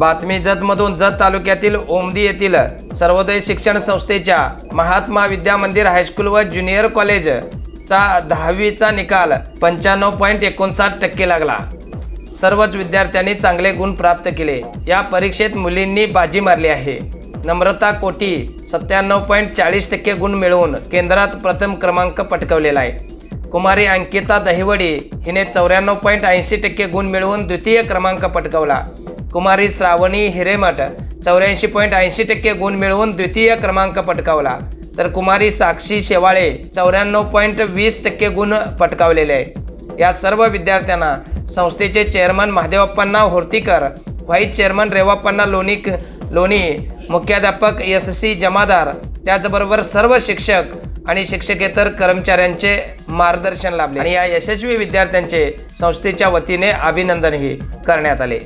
बातमी जतमधून जत तालुक्यातील ओमदी येथील सर्वोदय शिक्षण संस्थेच्या महात्मा विद्या मंदिर हायस्कूल व ज्युनियर कॉलेज चा दहावीचा निकाल पंच्याण्णव पॉईंट एकोणसाठ टक्के लागला. सर्वच विद्यार्थ्यांनी चांगले गुण प्राप्त केले. या परीक्षेत मुलींनी बाजी मारली आहे. नम्रता कोटी सत्त्याण्णव पॉईंट चाळीस टक्के गुण मिळवून केंद्रात प्रथम क्रमांक पटकवलेला आहे. कुमारी अंकिता दहिवडी हिने चौऱ्याण्णव पॉईंट ऐंशी टक्के गुण मिळवून द्वितीय क्रमांक पटकावला. कुमारी श्रावणी हिरेमठ चौऱ्याऐंशी पॉईंट ऐंशी टक्के गुण मिळवून द्वितीय क्रमांक पटकावला. तर कुमारी साक्षी शेवाळे चौऱ्याण्णव पॉईंट वीस टक्के गुण पटकावलेले आहे. या सर्व विद्यार्थ्यांना संस्थेचे चेअरमन महादेवप्पांना होर्तीकर व्हाईस चेअरमन रेवाप्पांना लोणी लोणी मुख्याध्यापक एस सी जमादार त्याचबरोबर सर्व शिक्षक आणि शिक्षकेतर कर्मचाऱ्यांचे मार्गदर्शन लाभले. आणि या यशस्वी विद्यार्थ्यांचे संस्थेच्या वतीने अभिनंदनही करण्यात आले.